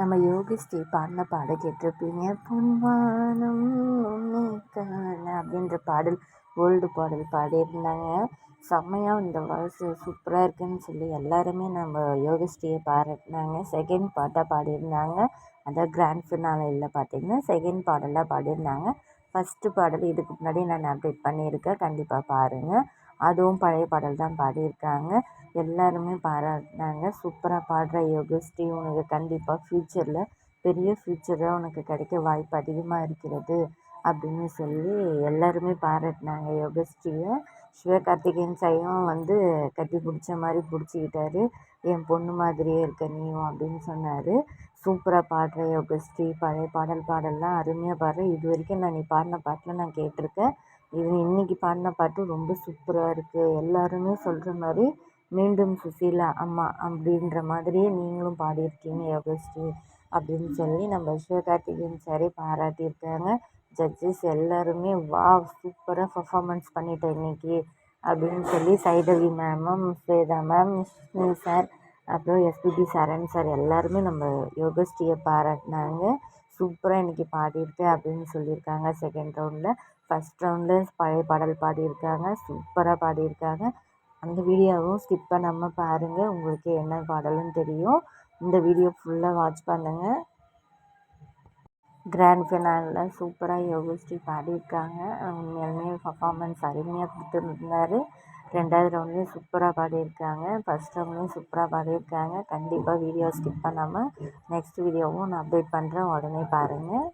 நம்ம யோகிஸ்ரீ பாடின பாட கேட்டிருப்பீங்க. பொன்வானம் அப்படின்ற பாடல் ஓல்டு பாடல் பாடியிருந்தாங்க. செம்மையாக இந்த வாய்ஸ் சூப்பராக இருக்குன்னு சொல்லி எல்லாருமே நம்ம யோகஸ்ரீயை பாராட்டினாங்க செகண்ட் பாட்டாக பாடியிருந்தாங்க. அதான் கிராண்ட் ஃபினாலையில் பார்த்தீங்கன்னா செகண்ட் பாடலாக பாடியிருந்தாங்க. ஃபஸ்ட்டு பாடல் இதுக்கு முன்னாடி நான் அப்டேட் பண்ணியிருக்கேன். கண்டிப்பாக பாருங்கள் அதுவும் பழைய பாடல் தான் பாடியிருக்காங்க. எல்லாருமே பாராட்டினாங்க சூப்பராக பாடுற யோகஸ்ரீ உனக்கு கண்டிப்பாக ஃப்யூச்சரில் பெரிய ஃப்யூச்சராக உனக்கு கிடைக்க வாய்ப்பு அதிகமாக இருக்கிறது அப்படின்னு சொல்லி எல்லாருமே பாராட்டினாங்க யோகஸ்ரீயை சிவகார்த்திகேயன் சையும் வந்து கட்டி பிடிச்ச மாதிரி பிடிச்சிக்கிட்டாரு. என் பொண்ணு மாதிரியே இருக்க நீயும் அப்படின்னு சொன்னார். சூப்பராக பாடுற யோகஸ்ரீ பழைய பாடல் பாடல்லாம் அருமையாக பாடுற. இது வரைக்கும் நான் நீ பாடின பாட்டில் நான் கேட்டிருக்கேன். இது இன்றைக்கி பாடின பாட்டு ரொம்ப சூப்பராக இருக்குது எல்லாருமே சொல்கிற மாதிரி மீண்டும் சுசீலா அம்மா அப்படின்ற மாதிரியே நீங்களும் பாடியிருக்கீங்க யோகஸ்ரீ அப்படின்னு சொல்லி நம்ம சிவகார்த்திகேயன் சாரே பாராட்டியிருக்காங்க. ஜட்ஜஸ் எல்லாருமே வா சூப்பராக பர்ஃபாமன்ஸ் பண்ணிட்டேன் இன்றைக்கி அப்படின்னு சொல்லி சைதவி மேமும் ஸ்வேதா மேம் விஷ்ணு சார் அப்புறம் எஸ்பிபி சரண் சார் எல்லாருமே நம்ம யோகஸ்ரீயை பாராட்டினாங்க. சூப்பராக இன்றைக்கி பாடியிருக்கேன் அப்படின்னு சொல்லியிருக்காங்க செகண்ட் ரவுண்டில் ஃபஸ்ட் ரவுண்டில் பழைய பாடல் பாடியிருக்காங்க சூப்பராக பாடியிருக்காங்க. அந்த வீடியோவும் ஸ்கிப் பண்ணாமல் பாருங்கள் உங்களுக்கு என்ன பாடலுன்னு தெரியும். இந்த வீடியோ ஃபுல்லாக வாட்ச் பண்ணுங்கள் கிராண்ட் ஃபினாலில் சூப்பராக யோகஸ்ரீ பாடியிருக்காங்க. உண்மையாலுமே பர்ஃபாமன்ஸ் அருமையாக கொடுத்துருந்தாரு. ரெண்டாவது ரவுண்ட்லேயும் சூப்பராக பாடியிருக்காங்க. ஃபஸ்ட் ரவுண்ட்லேயும் சூப்பராக பாடியிருக்காங்க. கண்டிப்பாக வீடியோ ஸ்கிப் பண்ணாமல் நெக்ஸ்ட் வீடியோவும் நான் அப்டேட் பண்ணுறேன் உடனே பாருங்கள்